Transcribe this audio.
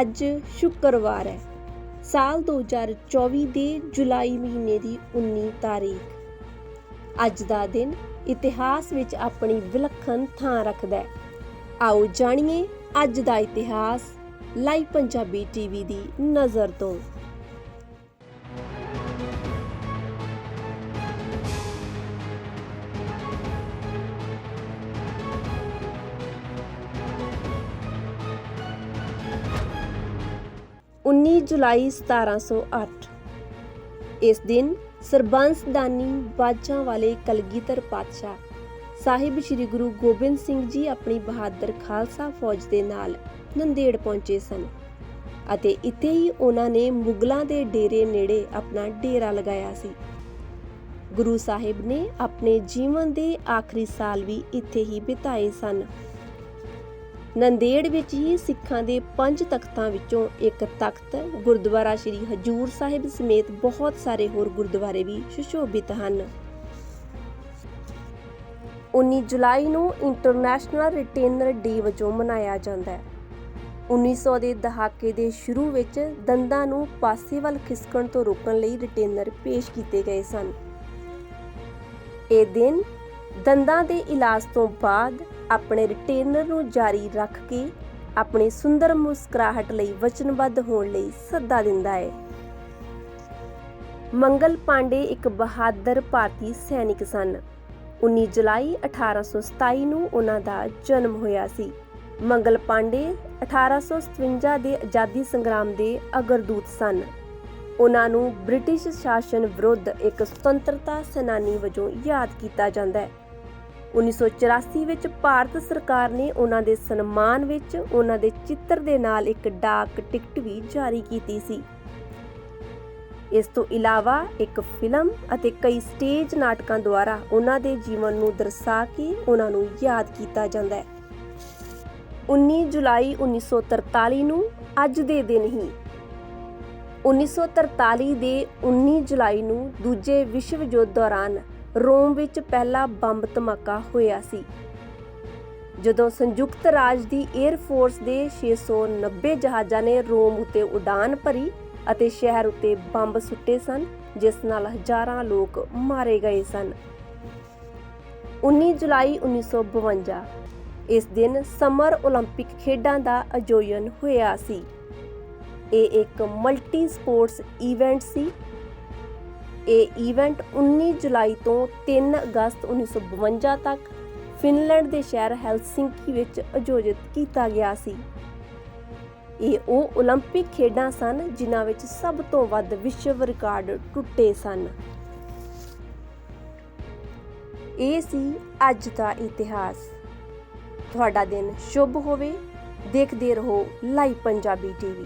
ਅੱਜ ਸ਼ੁੱਕਰਵਾਰ ਹੈ। ਸਾਲ 2024 ਦੇ ਜੁਲਾਈ ਮਹੀਨੇ ਦੀ 19 ਤਾਰੀਖ। ਅੱਜ ਦਾ ਦਿਨ ਇਤਿਹਾਸ ਵਿੱਚ ਆਪਣੀ ਵਿਲੱਖਣ ਥਾਂ ਰੱਖਦਾ ਹੈ। ਆਓ ਜਾਣੀਏ ਅੱਜ ਦਾ ਇਤਿਹਾਸ ਲਾਈਵ ਪੰਜਾਬੀ ਟੀਵੀ ਦੀ ਨਜ਼ਰ ਤੋਂ। 19 ਜੁਲਾਈ 1708 ਇਸ ਦਿਨ ਸਰਬੰਸਦਾਨੀ ਬਾਜਾਂ ਵਾਲੇ ਕਲਗੀਧਰ ਪਾਤਸ਼ਾਹ ਸਾਹਿਬ ਸ੍ਰੀ ਗੁਰੂ ਗੋਬਿੰਦ ਸਿੰਘ ਜੀ ਆਪਣੀ ਬਹਾਦਰ ਖਾਲਸਾ ਫੌਜ ਦੇ ਨਾਲ ਨੰਦੇੜ ਪਹੁੰਚੇ ਸਨ ਅਤੇ ਇੱਥੇ ਹੀ ਉਹਨਾਂ ਨੇ ਮੁਗਲਾਂ ਦੇ ਡੇਰੇ ਨੇੜੇ ਆਪਣਾ ਡੇਰਾ ਲਗਾਇਆ ਸੀ। ਗੁਰੂ ਸਾਹਿਬ ਨੇ ਆਪਣੇ ਜੀਵਨ ਦੇ ਆਖਰੀ ਸਾਲ ਵੀ ਇੱਥੇ ਹੀ ਬਿਤਾਏ ਸਨ। ਨੰਦੇੜ ਵਿੱਚ ਹੀ ਸਿੱਖਾਂ ਦੇ ਪੰਜ ਤਖਤਾਂ ਵਿੱਚੋਂ ਇੱਕ ਤਖਤ, ਗੁਰਦੁਆਰਾ ਸ੍ਰੀ ਹਜੂਰ ਸਾਹਿਬ ਸਮੇਤ ਬਹੁਤ ਸਾਰੇ ਹੋਰ ਗੁਰਦੁਆਰੇ ਵੀ ਸੁਸ਼ੋਭਿਤ ਹਨ। 19 ਜੁਲਾਈ ਨੂੰ ਇੰਟਰਨੈਸ਼ਨਲ ਰਿਟੇਨਰ ਡੇ ਵਜੋਂ ਮਨਾਇਆ ਜਾਂਦਾ ਹੈ। 1900 ਦੇ ਦਹਾਕੇ ਦੇ ਸ਼ੁਰੂ ਵਿੱਚ ਦੰਦਾਂ ਨੂੰ ਪਾਸੇ ਵੱਲ ਖਿਸਕਣ ਤੋਂ ਰੋਕਣ ਲਈ ਰਿਟੇਨਰ ਪੇਸ਼ ਕੀਤੇ ਗਏ ਸਨ। ਇਹ ਦਿਨ ਦੰਦਾਂ ਦੇ ਇਲਾਜ ਤੋਂ ਬਾਅਦ ਆਪਣੇ ਰਿਟੇਨਰ ਨੂੰ ਜਾਰੀ ਰੱਖ ਕੇ ਆਪਣੀ ਸੁੰਦਰ ਮੁਸਕਰਾਹਟ ਲਈ ਵਚਨਬੱਧ ਹੋਣ ਲਈ ਸੱਦਾ ਦਿੰਦਾ ਹੈ। ਮੰਗਲ ਪਾਂਡੇ ਇੱਕ ਬਹਾਦਰ ਭਾਰਤੀ ਸੈਨਿਕ ਸਨ। 19 ਜੁਲਾਈ 1827 ਨੂੰ ਉਹਨਾਂ ਦਾ ਜਨਮ ਹੋਇਆ ਸੀ। ਮੰਗਲ ਪਾਂਡੇ 1857 ਦੇ ਆਜ਼ਾਦੀ ਸੰਗਰਾਮ ਦੇ ਅਗਰਦੂਤ ਸਨ। ਉਹਨਾਂ ਨੂੰ ਬ੍ਰਿਟਿਸ਼ ਸ਼ਾਸਨ ਵਿਰੁੱਧ ਇੱਕ ਸੁਤੰਤਰਤਾ ਸੈਨਾਨੀ ਵਜੋਂ ਯਾਦ ਕੀਤਾ ਜਾਂਦਾ ਹੈ। 1984 ਵਿੱਚ ਭਾਰਤ ਸਰਕਾਰ ਨੇ ਉਹਨਾਂ ਦੇ ਸਨਮਾਨ ਵਿੱਚ ਉਹਨਾਂ ਦੇ ਚਿੱਤਰ ਦੇ ਨਾਲ ਇੱਕ ਡਾਕ ਟਿਕਟ ਵੀ ਜਾਰੀ ਕੀਤੀ ਸੀ। ਇਸ ਤੋਂ ਇਲਾਵਾ ਇੱਕ ਫਿਲਮ ਅਤੇ ਕਈ ਸਟੇਜ ਨਾਟਕਾਂ ਦੁਆਰਾ ਉਹਨਾਂ ਦੇ ਜੀਵਨ ਨੂੰ ਦਰਸਾ ਕੇ ਉਹਨਾਂ ਨੂੰ ਯਾਦ ਕੀਤਾ ਜਾਂਦਾ ਹੈ। 19 ਜੁਲਾਈ 1943 ਨੂੰ ਅੱਜ ਦੇ ਦਿਨ ਹੀ 1943 ਦੇ 19 ਜੁਲਾਈ ਨੂੰ ਦੂਜੇ ਵਿਸ਼ਵ ਯੁੱਧ ਦੌਰਾਨ ਰੋਮ ਵਿੱਚ ਪਹਿਲਾ ਬੰਬ ਧਮਾਕਾ ਹੋਇਆ ਸੀ। ਜਦੋਂ ਸੰਯੁਕਤ ਰਾਜ ਦੀ 에ਅਰ ਫੋਰਸ ਦੇ 690 ਜਹਾਜ਼ਾਂ ਨੇ ਰੋਮ ਉਤੇ ਉਡਾਨ ਭਰੀ ਅਤੇ ਸ਼ਹਿਰ ਉਤੇ ਬੰਬ ਸੁੱਟੇ ਸਨ, ਜਿਸ ਨਾਲ ਹਜ਼ਾਰਾਂ ਲੋਕ ਮਾਰੇ ਗਏ ਸਨ। 19 ਜੁਲਾਈ 1952 ਇਸ ਦਿਨ ਸਮਰ 올림픽 ਖੇਡਾਂ ਦਾ ਆਯੋਜਨ ਹੋਇਆ ਸੀ। ਇਹ ਇੱਕ ਮਲਟੀ ਸਪੋਰਟਸ ਇਵੈਂਟ ਸੀ ਇਹ ਇਵੈਂਟ 19 ਜੁਲਾਈ ਤੋਂ 3 ਅਗਸਤ 1952 ਤੱਕ ਫਿਨਲੈਂਡ ਦੇ ਸ਼ਹਿਰ ਹੈਲਸਿੰਕੀ ਵਿੱਚ ਆਯੋਜਿਤ ਕੀਤਾ ਗਿਆ ਸੀ ਇਹ ਉਹ 올림픽 ਖੇਡਾਂ ਸਨ ਜਿਨ੍ਹਾਂ ਵਿੱਚ ਸਭ ਤੋਂ ਵੱਧ ਵਿਸ਼ਵ ਰਿਕਾਰਡ ਟੁੱਟੇ ਸਨ ਇਹ ਸੀ ਅੱਜ ਦਾ ਇਤਿਹਾਸ ਤੁਹਾਡਾ ਦਿਨ ਸ਼ੁਭ ਹੋਵੇ ਦੇਖਦੇ ਰਹੋ ਲਾਈਵ ਪੰਜਾਬੀ ਟੀਵੀ